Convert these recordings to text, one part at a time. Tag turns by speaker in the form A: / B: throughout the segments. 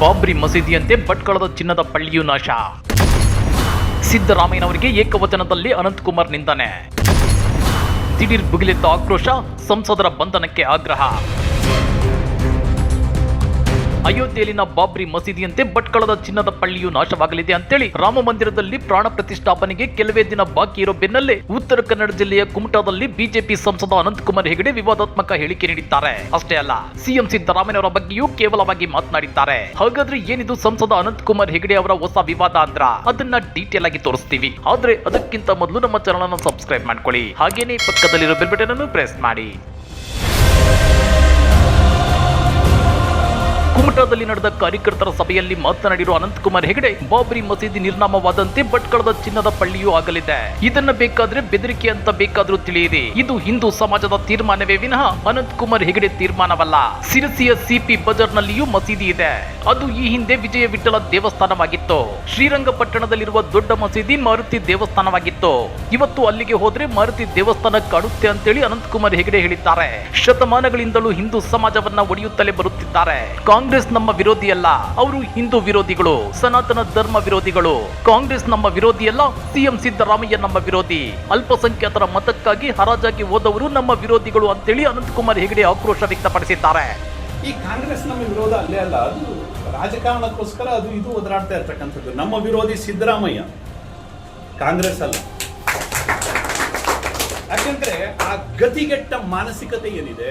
A: ಬಾಬ್ರಿ ಮಸೀದಿಯಂತೆ ಭಟ್ಕಳದ ಚಿನ್ನದ ಪಳ್ಳಿಯು ನಾಶ. ಸಿದ್ದರಾಮಯ್ಯನವರಿಗೆ ಏಕವಚನದಲ್ಲಿ ಅನಂತಕುಮಾರ್ ನಿಂದನೆ. ದಿಢೀರ್ ಭುಗಿಲೆದ್ದ ಆಕ್ರೋಶ ಸಂಸದರ ಬಂಧನಕ್ಕೆ ಆಗ್ರಹ. ಅಯೋಧ್ಯೆಯಲ್ಲಿನ ಬಾಬ್ರಿ ಮಸೀದಿಯಂತೆ ಭಟ್ಕಳದ ಚಿನ್ನದ ಪಳ್ಳಿಯು ನಾಶವಾಗಲಿದೆ ಅಂತೇಳಿ ರಾಮ ಮಂದಿರದಲ್ಲಿ ಪ್ರಾಣ ಪ್ರತಿಷ್ಠಾಪನೆಗೆ ಕೆಲವೇ ದಿನ ಬಾಕಿ ಇರೋ ಬೆನ್ನಲ್ಲೇ ಉತ್ತರ ಕನ್ನಡ ಜಿಲ್ಲೆಯ ಕುಮಟಾದಲ್ಲಿ ಬಿಜೆಪಿ ಸಂಸದ ಅನಂತಕುಮಾರ್ ಹೆಗಡೆ ವಿವಾದಾತ್ಮಕ ಹೇಳಿಕೆ ನೀಡಿದ್ದಾರೆ. ಅಷ್ಟೇ ಅಲ್ಲ, ಸಿಎಂ ಸಿದ್ದರಾಮಯ್ಯವರ ಬಗ್ಗೆಯೂ ಕೇವಲವಾಗಿ ಮಾತನಾಡಿದ್ದಾರೆ. ಹಾಗಾದ್ರೆ ಏನಿದು ಸಂಸದ ಅನಂತಕುಮಾರ್ ಹೆಗಡೆ ಅವರ ಹೊಸ ವಿವಾದ ಅಂದ್ರ? ಅದನ್ನ ಡೀಟೇಲ್ ಆಗಿ ತೋರಿಸ್ತೀವಿ. ಆದ್ರೆ ಅದಕ್ಕಿಂತ ಮೊದಲು ನಮ್ಮ ಚಾನಲ್ ಅನ್ನು ಸಬ್ಸ್ಕ್ರೈಬ್ ಮಾಡ್ಕೊಳ್ಳಿ. ಹಾಗೇನೇ ಪಕ್ಕದಲ್ಲಿರೋ ಬೆಲ್ ಬಟನ್ ಅನ್ನು ಪ್ರೆಸ್ ಮಾಡಿ. ಕುಮಟಾದಲ್ಲಿ ನಡೆದ ಕಾರ್ಯಕರ್ತರ ಸಭೆಯಲ್ಲಿ ಮಾತನಾಡಿರುವ ಅನಂತಕುಮಾರ್ ಹೆಗಡೆ, ಬಾಬ್ರಿ ಮಸೀದಿ ನಿರ್ನಾಮವಾದಂತೆ ಭಟ್ಕಳದ ಚಿನ್ನದ ಪಳ್ಳಿಯೂ ಆಗಲಿದೆ. ಇದನ್ನ ಬೇಕಾದ್ರೆ ಬೆದರಿಕೆ ಅಂತ ಬೇಕಾದ್ರೂ ತಿಳಿಯಿರಿ. ಇದು ಹಿಂದೂ ಸಮಾಜದ ತೀರ್ಮಾನವೇ ವಿನಃ ಅನಂತಕುಮಾರ್ ಹೆಗಡೆ ತೀರ್ಮಾನವಲ್ಲ. ಸಿರಸಿಯ ಸಿಪಿ ಬಜಾರ್ನಲ್ಲಿಯೂ ಮಸೀದಿ ಇದೆ. ಅದು ಈ ಹಿಂದೆ ವಿಜಯ ವಿಠಲ ದೇವಸ್ಥಾನವಾಗಿತ್ತು. ಶ್ರೀರಂಗಪಟ್ಟಣದಲ್ಲಿರುವ ದೊಡ್ಡ ಮಸೀದಿ ಮಾರುತಿ ದೇವಸ್ಥಾನವಾಗಿತ್ತು. ಇವತ್ತು ಅಲ್ಲಿಗೆ ಹೋದ್ರೆ ಮಾರುತಿ ದೇವಸ್ಥಾನ ಕಾಡುತ್ತೆ ಅಂತೇಳಿ ಅನಂತಕುಮಾರ್ ಹೆಗಡೆ ಹೇಳಿದ್ದಾರೆ. ಶತಮಾನಗಳಿಂದಲೂ ಹಿಂದೂ ಸಮಾಜವನ್ನ ಒಡೆಯುತ್ತಲೇ ಬರುತ್ತಿದ್ದಾರೆ. ಕಾಂಗ್ರೆಸ್ ನಮ್ಮ ವಿರೋಧಿಯಲ್ಲ, ಅವರು ಹಿಂದೂ ವಿರೋಧಿಗಳು, ಸನಾತನ ಧರ್ಮ ವಿರೋಧಿಗಳು. ಕಾಂಗ್ರೆಸ್ ನಮ್ಮ ವಿರೋಧಿಯಲ್ಲ ಸಿಎಂ ಸಿದ್ದರಾಮಯ್ಯ ನಮ್ಮ ವಿರೋಧಿ. ಅಲ್ಪಸಂಖ್ಯಾತರ ಮತಕ್ಕಾಗಿ ಹರಾಜಾಗಿ ಹೋದವರು ನಮ್ಮ ವಿರೋಧಿಗಳು ಅಂತೇಳಿ ಅನಂತಕುಮಾರ್ ಹೆಗಡೆ ಆಕ್ರೋಶ ವ್ಯಕ್ತಪಡಿಸಿದ್ದಾರೆ.
B: ಈ ಕಾಂಗ್ರೆಸ್ ನಮ್ಮ ವಿರೋಧ ಅಲ್ಲೇ ಅಲ್ಲ, ಅದು ರಾಜಕಾರಣಕ್ಕೋಸ್ಕರ ಅದು ಇದು ಒದರಾಡ್ತಾ ಇರ್ತಕ್ಕಂಥದ್ದು. ನಮ್ಮ ವಿರೋಧಿ ಸಿದ್ದರಾಮಯ್ಯ, ಕಾಂಗ್ರೆಸ್ ಅಲ್ಲ. ಯಾಕಂದ್ರೆ ಆ ಗತಿಗೆಟ್ಟ ಮಾನಸಿಕತೆ ಏನಿದೆ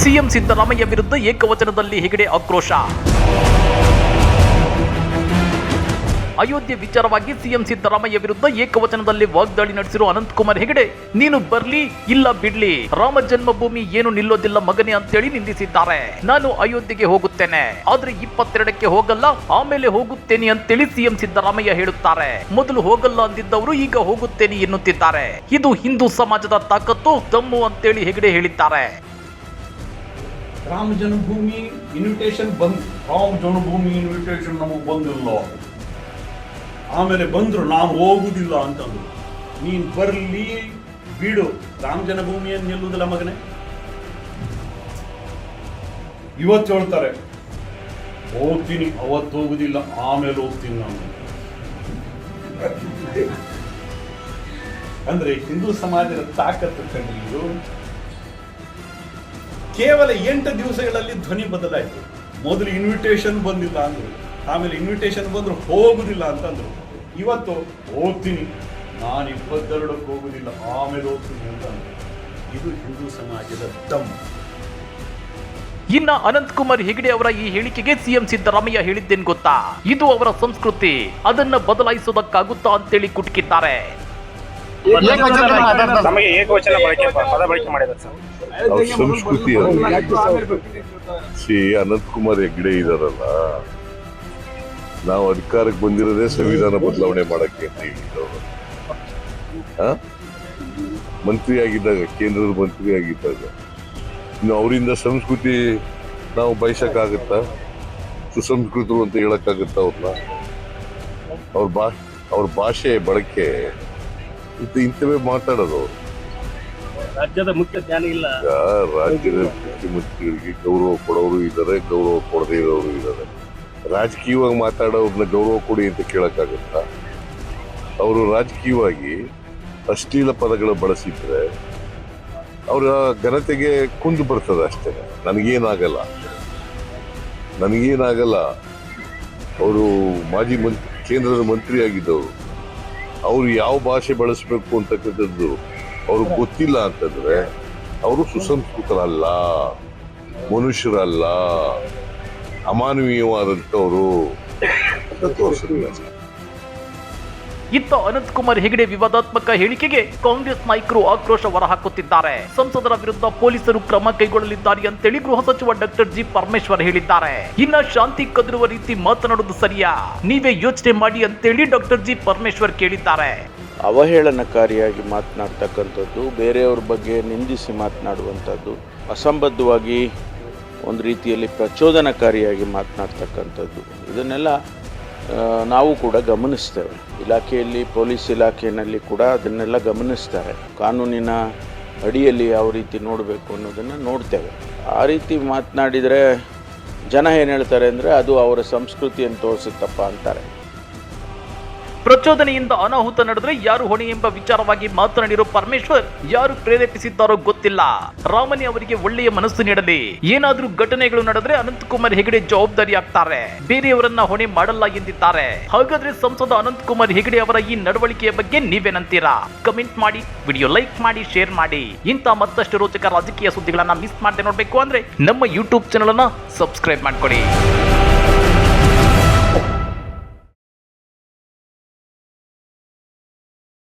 A: ಸಿಎಂ ಸಿದ್ದರಾಮಯ್ಯ ವಿರುದ್ಧ ಏಕವಚನದಲ್ಲಿ ಹೆಗಡೆ ಆಕ್ರೋಶ. ಅಯೋಧ್ಯೆ ವಿಚಾರವಾಗಿ ಸಿಎಂ ಸಿದ್ದರಾಮಯ್ಯ ವಿರುದ್ಧ ಏಕವಚನದಲ್ಲಿ ವಾಗ್ದಾಳಿ ನಡೆಸಿರುವ ಅನಂತಕುಮಾರ್ ಹೆಗಡೆ, ನೀನು ಬರ್ಲಿ, ಇಲ್ಲ ಬಿಡ್ಲಿ. ರಾಮ ಜನ್ಮಭೂಮಿ ಏನು ನಿಲ್ಲೋದಿಲ್ಲ ಮಗನೇ ಅಂತೇಳಿ ನಿಂದಿಸಿದ್ದಾರೆ. ನಾನು ಅಯೋಧ್ಯೆಗೆ ಹೋಗುತ್ತೇನೆ. ಆದ್ರೆ ಇಪ್ಪತ್ತೆರಡಕ್ಕೆ ಹೋಗಲ್ಲ, ಆಮೇಲೆ ಹೋಗುತ್ತೇನೆ ಅಂತೇಳಿ ಸಿಎಂ ಸಿದ್ದರಾಮಯ್ಯ ಹೇಳುತ್ತಾರೆ. ಮೊದಲು ಹೋಗಲ್ಲ ಅಂದಿದ್ದವರು ಈಗ ಹೋಗುತ್ತೇನೆ ಎನ್ನುತ್ತಿದ್ದಾರೆ. ಇದು ಹಿಂದೂ ಸಮಾಜದ ತಾಕತ್ತು, ತಮ್ಮು ಅಂತೇಳಿ ಹೆಗಡೆ ಹೇಳಿದ್ದಾರೆ.
B: ರಾಮ ಜನ್ಮಭೂಮಿ ಇನ್ವಿಟೇಷನ್ ಬಂದ್ ರಾಮ ಜನ್ಮಭೂಮಿ ಇನ್ವಿಟೇಷನ್ ನಮಗೆ ಬಂದಿಲ್ಲ. ಆಮೇಲೆ ಬಂದರು, ನಾವು ಹೋಗುದಿಲ್ಲ ಅಂತಂದ್ರು. ನೀನು ಬರಲಿ, ಬಿಡು. ರಾಮ ಜನ್ಮಭೂಮಿಯನ್ನು ನಿಲ್ಲುವುದಿಲ್ಲ ಮಗನೇ? ಇವತ್ತು ಹೇಳ್ತಾರೆ, ಹೋಗ್ತೀನಿ, ಅವತ್ತು ಹೋಗುದಿಲ್ಲ, ಆಮೇಲೆ ಹೋಗ್ತೀನಿ ನಾನು. ಅಂದರೆ ಹಿಂದೂ ಸಮಾಜದ ತಾಕತ್ತು ಇದು ಕೇವಲ ಎಂಟು ದಿವಸಗಳಲ್ಲಿ ಧ್ವನಿ ಬದಲಾಯಿತು. ಮೊದಲು ಇನ್ವಿಟೇಷನ್ ಬಂದಿಲ್ಲ ಅಂದರು ಆಮೇಲೆ ಇನ್ವಿಟೇಷನ್ ಬಂದರು ಹೋಗುದಿಲ್ಲ ಅಂತಂದ್ರು. ಇವತ್ತು ಹೋಗ್ತೀನಿ ನಾನು ಇಪ್ಪತ್ತೆರಡಕ್ಕೆ ಹೋಗುದಿಲ್ಲ ಆಮೇಲೆ ಹೋಗ್ತೀನಿ ಅಂತ ಇದು ಹಿಂದೂ ಸಮಾಜದ ದಮ್.
A: ಇನ್ನ ಅನಂತಕುಮಾರ್ ಹೆಗಡೆ ಅವರ ಈ ಹೇಳಿಕೆಗೆ ಸಿಎಂ ಸಿದ್ದರಾಮಯ್ಯ ಹೇಳಿದ್ದೇನ್ ಗೊತ್ತಾ? ಇದು ಅವರ ಸಂಸ್ಕೃತಿ ಅದನ್ನ ಬದಲಾಯಿಸೋದಕ್ಕಾಗುತ್ತಾ ಅಂತೇಳಿ ಕುಟುಕಿದ್ದಾರೆ.
C: ನಮಗೆ ಏಕವಚನ ಬಳಕೆ ಪದ ಬಳಕೆ ಮಾಡಿದ್ದಾರೆ ಸರ್.
D: ಅವ್ರ ಸಂಸ್ಕೃತಿ ಸಿ ಅನಂತ್ ಅನಂತಕುಮಾರ್ ಹೆಗ್ಡೆ ಇದಾರಲ್ಲ. ನಾವು ಅಧಿಕಾರಕ್ಕೆ ಬಂದಿರೋದೇ ಸಂವಿಧಾನ ಬದಲಾವಣೆ ಮಾಡಕ್ಕೆ ಅಂತ ಹೇಳಿದ್ರು? ಮಂತ್ರಿ ಆಗಿದ್ದಾಗ ಕೇಂದ್ರದ ಮಂತ್ರಿ ಆಗಿದ್ದಾಗ ಇನ್ನು ಅವರಿಂದ ಸಂಸ್ಕೃತಿ ನಾವು ಬಯಸಕ್ಕಾಗತ್ತಾ? ಸುಸಂಸ್ಕೃತರು ಅಂತ ಹೇಳಕ್ಕಾಗತ್ತಾ ಅವ್ರನ್ನ? ಅವ್ರ ಬಾ ಅವ್ರ ಭಾಷೆ ಬಳಕೆ ಇಂಥ ಇಂಥವೇ ಮಾತಾಡೋದು ಅವ್ರು.
C: ರಾಜ್ಯದ ಮುಖ್ಯ ಜ್ಞಾನ ಇಲ್ಲ.
D: ರಾಜ್ಯದ ಮುಖ್ಯಮಂತ್ರಿಗಳಿಗೆ ಗೌರವ ಕೊಡೋರು ಇದ್ದಾರೆ, ಗೌರವ ಕೊಡದೇ ಇರೋರು ಇದ್ದಾರೆ. ರಾಜಕೀಯವಾಗಿ ಮಾತಾಡೋರ್ನ ಗೌರವ ಕೊಡಿ ಅಂತ ಕೇಳೋಕ್ಕಾಗುತ್ತಾ? ಅವರು ರಾಜಕೀಯವಾಗಿ ಅಶ್ಲೀಲ ಪದಗಳು ಬಳಸಿದ್ರೆ ಅವರ ಘನತೆಗೆ ಕುಂದು ಬರ್ತದೆ ಅಷ್ಟೇ. ನನಗೇನಾಗಲ್ಲ. ನನಗೇನಾಗಲ್ಲ. ಅವರು ಮಾಜಿ ಮಂತ್ರಿ, ಕೇಂದ್ರದ ಮಂತ್ರಿ ಆಗಿದ್ದವರು ಅವರು ಯಾವ ಭಾಷೆ ಬಳಸಬೇಕು ಅಂತಕ್ಕಂಥದ್ದು ಅವ್ರಿಗೆ ಗೊತ್ತಿಲ್ಲ ಅಂತಂದ್ರೆ ಅವರು ಸುಸಂಸ್ಕೃತರಲ್ಲ, ಮನುಷ್ಯರಲ್ಲ, ಅಮಾನವೀಯವಾದಂಥವರು ಅಂತ
A: ಇತ್ತ ಅನಂತ್ ಕುಮಾರ್ ಹೆಗಡೆ ವಿವಾದಾತ್ಮಕ ಹೇಳಿಕೆಗೆ ಕಾಂಗ್ರೆಸ್ ನಾಯಕರು ಆಕ್ರೋಶ ಹೊರಹಾಕುತ್ತಿದ್ದಾರೆ. ಸಂಸದರ ವಿರುದ್ಧ ಪೊಲೀಸರು ಕ್ರಮ ಕೈಗೊಳ್ಳಲಿದ್ದಾರೆ ಅಂತೇಳಿ ಗೃಹ ಸಚಿವ ಡಾಕ್ಟರ್ ಜಿ ಪರಮೇಶ್ವರ್ ಹೇಳಿದ್ದಾರೆ. ಇನ್ನ ಶಾಂತಿ ಕದರುವ ರೀತಿ ಮಾತನಾಡುವುದು ಸರಿಯಾ? ನೀವೇ ಯೋಚನೆ ಮಾಡಿ ಅಂತೇಳಿ ಡಾಕ್ಟರ್ ಜಿ ಪರಮೇಶ್ವರ್ ಕೇಳಿದ್ದಾರೆ.
E: ಅವಹೇಳನಕಾರಿಯಾಗಿ ಮಾತನಾಡ್ತಕ್ಕಂಥದ್ದು, ಬೇರೆಯವ್ರ ಬಗ್ಗೆ ನಿಂದಿಸಿ ಮಾತನಾಡುವಂಥದ್ದು, ಅಸಂಬದ್ಧವಾಗಿ ಒಂದು ರೀತಿಯಲ್ಲಿ ಪ್ರಚೋದನಕಾರಿಯಾಗಿ ಮಾತನಾಡ್ತಕ್ಕಂಥದ್ದು. ಇದನ್ನೆಲ್ಲ ನಾವು ಕೂಡ ಗಮನಿಸ್ತೇವೆ. ಇಲಾಖೆಯಲ್ಲಿ, ಪೊಲೀಸ್ ಇಲಾಖೆಯಲ್ಲಿ ಕೂಡ ಅದನ್ನೆಲ್ಲ ಗಮನಿಸ್ತಾರೆ. ಕಾನೂನಿನ ಅಡಿಯಲ್ಲಿ ಯಾವ ರೀತಿ ನೋಡಬೇಕು ಅನ್ನೋದನ್ನು ನೋಡ್ತೇವೆ. ಆ ರೀತಿ ಮಾತನಾಡಿದರೆ ಜನ ಏನು ಹೇಳ್ತಾರೆ ಅಂದರೆ, ಅದು ಅವರ ಸಂಸ್ಕೃತಿಯನ್ನು ತೋರಿಸುತ್ತಪ್ಪ ಅಂತಾರೆ.
A: ಪ್ರಚೋದನೆಯಿಂದ ಅನಾಹುತ ನಡೆದ್ರೆ ಯಾರು ಹೊಣೆ ಎಂಬ ವಿಚಾರವಾಗಿ ಮಾತನಾಡಿರೋ ಪರಮೇಶ್ವರ್, ಯಾರು ಪ್ರೇರೇಪಿಸಿದ್ದಾರೋ ಗೊತ್ತಿಲ್ಲ. ರಾಮನಿ ಅವರಿಗೆ ಒಳ್ಳೆಯ ಮನಸ್ಸು ನೀಡಲಿ. ಏನಾದ್ರೂ ಘಟನೆಗಳು ನಡೆದ್ರೆ ಅನಂತಕುಮಾರ್ ಹೆಗಡೆ ಜವಾಬ್ದಾರಿ ಆಗ್ತಾರೆ ಬೇರೆಯವರನ್ನ ಹೊಣೆ ಮಾಡಲ್ಲ ಎಂದಿದ್ದಾರೆ. ಹಾಗಾದ್ರೆ ಸಂಸದ ಅನಂತಕುಮಾರ್ ಹೆಗಡೆ ಅವರ ಈ ನಡವಳಿಕೆಯ ಬಗ್ಗೆ ನೀವೇನಂತೀರಾ? ಕಮೆಂಟ್ ಮಾಡಿ, ವಿಡಿಯೋ ಲೈಕ್ ಮಾಡಿ, ಶೇರ್ ಮಾಡಿ. ಇಂಥ ಮತ್ತಷ್ಟು ರೋಚಕ ರಾಜಕೀಯ ಸುದ್ದಿಗಳನ್ನ ಮಿಸ್ ಮಾಡದೆ ನೋಡ್ಬೇಕು ಅಂದ್ರೆ ನಮ್ಮ ಯೂಟ್ಯೂಬ್ ಚಾನಲ್ ಅನ್ನ ಸಬ್ಸ್ಕ್ರೈಬ್ ಮಾಡ್ಕೊಳ್ಳಿ.